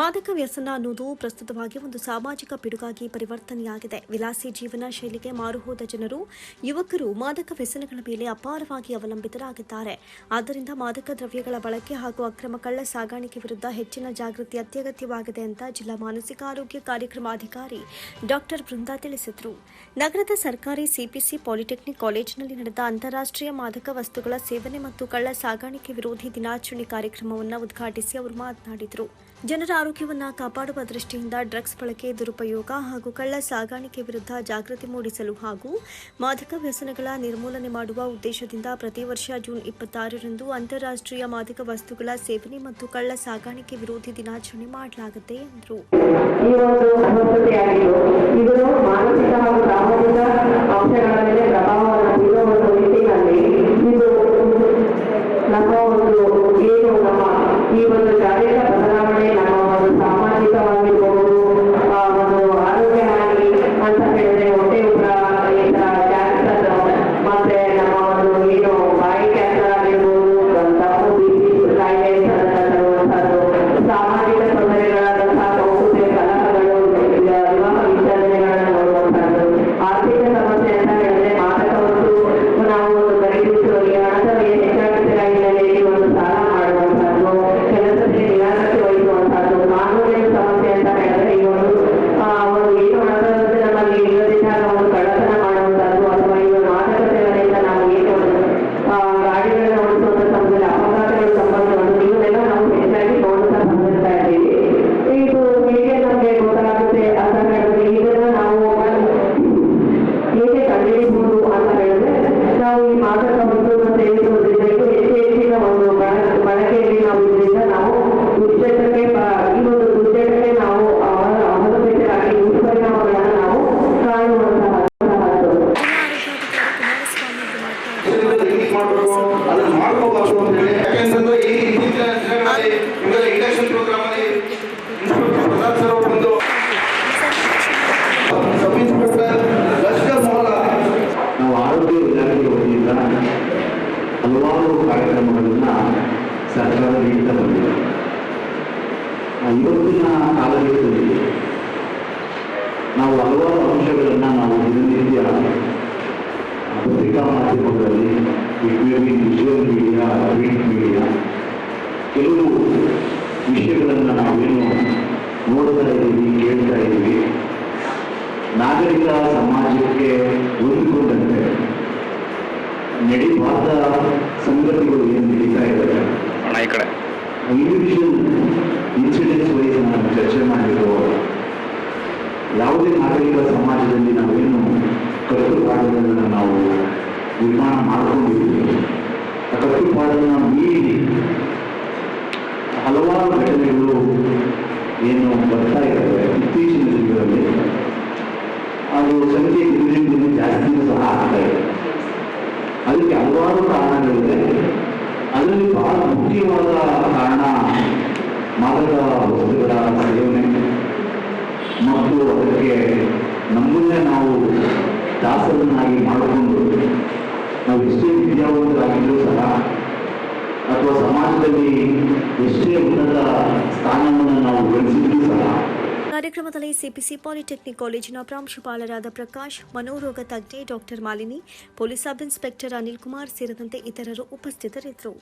ಮಾದಕ ವ್ಯಸನ ಅನ್ನೋದು ಪ್ರಸ್ತುತವಾಗಿ ಒಂದು ಸಾಮಾಜಿಕ ಪಿಡುಗಾಗಿ ಪರಿವರ್ತನೆಯಾಗಿದೆ. ವಿಲಾಸಿ ಜೀವನ ಶೈಲಿಗೆ ಮಾರುಹೋದ ಜನರು, ಯುವಕರು ಮಾದಕ ವ್ಯಸನಗಳ ಮೇಲೆ ಅಪಾರವಾಗಿ ಅವಲಂಬಿತರಾಗಿದ್ದಾರೆ. ಆದ್ದರಿಂದ ಮಾದಕ ದ್ರವ್ಯಗಳ ಬಳಕೆ ಹಾಗೂ ಅಕ್ರಮ ಕಳ್ಳ ಸಾಗಾಣಿಕೆ ವಿರುದ್ಧ ಹೆಚ್ಚಿನ ಜಾಗೃತಿ ಅತ್ಯಗತ್ಯವಾಗಿದೆ ಅಂತ ಜಿಲ್ಲಾ ಮಾನಸಿಕ ಆರೋಗ್ಯ ಕಾರ್ಯಕ್ರಮಾಧಿಕಾರಿ ಡಾಕ್ಟರ್ ಬೃಂದಾ ತಿಳಿಸಿದರು. ನಗರದ ಸರ್ಕಾರಿ ಸಿಪಿಸಿ ಪಾಲಿಟೆಕ್ನಿಕ್ ಕಾಲೇಜಿನಲ್ಲಿ ನಡೆದ ಅಂತಾರಾಷ್ಟ್ರೀಯ ಮಾದಕ ವಸ್ತುಗಳ ಸೇವನೆ ಮತ್ತು ಕಳ್ಳ ಸಾಗಾಣಿಕೆ ವಿರೋಧಿ ದಿನಾಚರಣೆ ಕಾರ್ಯಕ್ರಮವನ್ನು ಉದ್ಘಾಟಿಸಿ ಅವರು ಮಾತನಾಡಿದರು. ಜನರ ಆರೋಗ್ಯವನ್ನು ಕಾಪಾಡುವ ದೃಷ್ಟಿಯಿಂದ ಡ್ರಗ್ಸ್ ಬಳಕೆ, ದುರುಪಯೋಗ ಹಾಗೂ ಕಳ್ಳ ಸಾಗಾಣಿಕೆ ವಿರುದ್ಧ ಜಾಗೃತಿ ಮೂಡಿಸಲು ಹಾಗೂ ಮಾದಕ ವ್ಯಸನಗಳ ನಿರ್ಮೂಲನೆ ಮಾಡುವ ಉದ್ದೇಶದಿಂದ ಪ್ರತಿ ವರ್ಷ ಜೂನ್ ಇಪ್ಪತ್ತಾರರಂದು ಅಂತಾರಾಷ್ಟ್ರೀಯ ಮಾದಕ ವಸ್ತುಗಳ ಸೇವನೆ ಮತ್ತು ಕಳ್ಳ ಸಾಗಾಣಿಕೆ ವಿರೋಧಿ ದಿನಾಚರಣೆ ಮಾಡಲಾಗುತ್ತೆ ಎಂದರು. ಕಂಡುಹಿಡಿಬಹುದು ಅಂತ ಹೇಳಿದ್ರೆ, ನಾವು ಈ ಮಾದಕ ಅಂತ ಇದು ಹೆಚ್ಚು ಹೆಚ್ಚಿನ ಒಂದು ಬಳ- ಬಳಕೆಯಲ್ಲಿ ನಾವು ಇದರಿಂದ ನಾವು ದುಶ್ಚಟಕ್ಕೆ ಈ ಒಂದು ದುಶ್ಚಟಕ್ಕೆ ನಾವು ಅವಲಂಬಿತರಾಗಿ ದುಷ್ಪರಿಣಾಮಗಳನ್ನು ನಾವು ಕಾಣುವಂತಹ ಅದನ್ನ ಮಾಡ್ಕೋಬಾರ್ದು ಅಂತ ಹೇಳಿ. ಯಾಕೆಂತಂದ್ರೆ ಈ ಇತ್ತೀಚಿನ ದಿನಗಳಲ್ಲಿ ಇವೆಲ್ಲ ಇಂಡಕ್ಷನ್ ಪ್ರೋಗ್ರಾಮ್ ಅಲ್ಲಿ ಇನ್ಸ್ಪೆಕ್ಟರ್ ಪ್ರಸಾದ್ ಸರ್ ಅವರು ಬಂದು ಸಬ್ ಇನ್ಸ್ಪೆಕ್ಟರ್ ಲಷ್ಕರ್ ಮೊಹಲ್ಲಾ ನಾವು ಆರೋಗ್ಯ ಇಲಾಖೆ ವತಿಯಿಂದ ಹಲವಾರು ಕಾರ್ಯಕ್ರಮಗಳನ್ನು ಸರ್ಕಾರ ನೀಡ್ತಾ ಬಂದಿದೆ ಇವತ್ತಿನ ಕಾಲಘಟ್ಟದಲ್ಲಿ ನಾವು ಹಲವಾರು ಅಂಶಗಳನ್ನು ನಾವು ದಿನನಿತ್ಯ ಪತ್ರಿಕಾ ಮಾಧ್ಯಮಗಳಲ್ಲಿ ವಿಜುವಲ್ ಮೀಡಿಯಾ ಪ್ರಿಂಟ್ ಮೀಡಿಯಾ ಕೆಲವು ವಿಷಯಗಳನ್ನು ನಾವೇನು ನೋಡ್ತಾ ಇದ್ದೀವಿ ಕೇಳ್ತಾ ಇದ್ದೀವಿ ನಾಗರಿಕ ಸಮಾಜಕ್ಕೆ ಹೊಂದಿಕೊಂಡಂತೆ. ನಡೀಬಾರ್ದ ಸಂಗತಿಗಳು ಏನು ನಡೀತಾ ಇದ್ದಾರೆ ಇಂಡಿವಿಜುವಲ್ ಇನ್ಸಿಡೆನ್ಸ್ ವೈಸ್ ನಾವು ಚರ್ಚೆ ಮಾಡಿರೋ ಯಾವುದೇ ನಾಗರಿಕ ಸಮಾಜದಲ್ಲಿ ನಾವೇನು ಕಟ್ಟುಪಾಡುಗಳನ್ನು ನಾವು ನಿರ್ಮಾಣ ಮಾಡ್ಕೊಂಡಿದ್ದೀವಿ, ಆ ಕಟ್ಟುಪಾಡನ್ನು ಮೀರಿ ಹಲವಾರು ಘಟನೆಗಳು ಏನು ಬರ್ತಾ ಇರ್ತವೆ ಇತ್ತೀಚಿನ ದಿನಗಳಲ್ಲಿ. ಅದು ಸಂಖ್ಯೆ ದಿನದಿಂದ ಜಾಸ್ತಿ ಸಹ ಆಗ್ತಾ ಇದೆ. ಅದಕ್ಕೆ ಹಲವಾರು ಕಾರಣಗಳಿದೆ ಅದರಲ್ಲಿ ಬಹಳ ಮುಖ್ಯವಾದ ಕಾರಣ ಮಾದಕ ವಸ್ತುಗಳ ಸೇವನೆ. ಮತ್ತು ಅದಕ್ಕೆ ನಮ್ಮನ್ನೇ ನಾವು ದಾಸರನ್ನಾಗಿ ಮಾಡಿಕೊಂಡು ನಾವು ಎಷ್ಟೇ ವಿದ್ಯಾವಂತರಾಗಿದ್ದರೂ ಸಹ ಅಥವಾ ಸಮಾಜದಲ್ಲಿ ಎಷ್ಟೇ ಉನ್ನತ ಸ್ಥಾನವನ್ನು ನಾವು ಗಳಿಸಿದ್ರೂ ಸಹ ಕಾರ್ಯಕ್ರಮದಲ್ಲಿ ಸಿಪಿಸಿ ಪಾಲಿಟೆಕ್ನಿಕ್ ಕಾಲೇಜಿನ ಪ್ರಾಂಶುಪಾಲರಾದ ಪ್ರಕಾಶ್ ಮನೋರೋಗ ತಜ್ಞೆ doctor Malini, police sub inspector Anil Kumar ಸೇರಿದಂತೆ ಇತರರು ಉಪಸ್ಥಿತರಿದ್ದರು.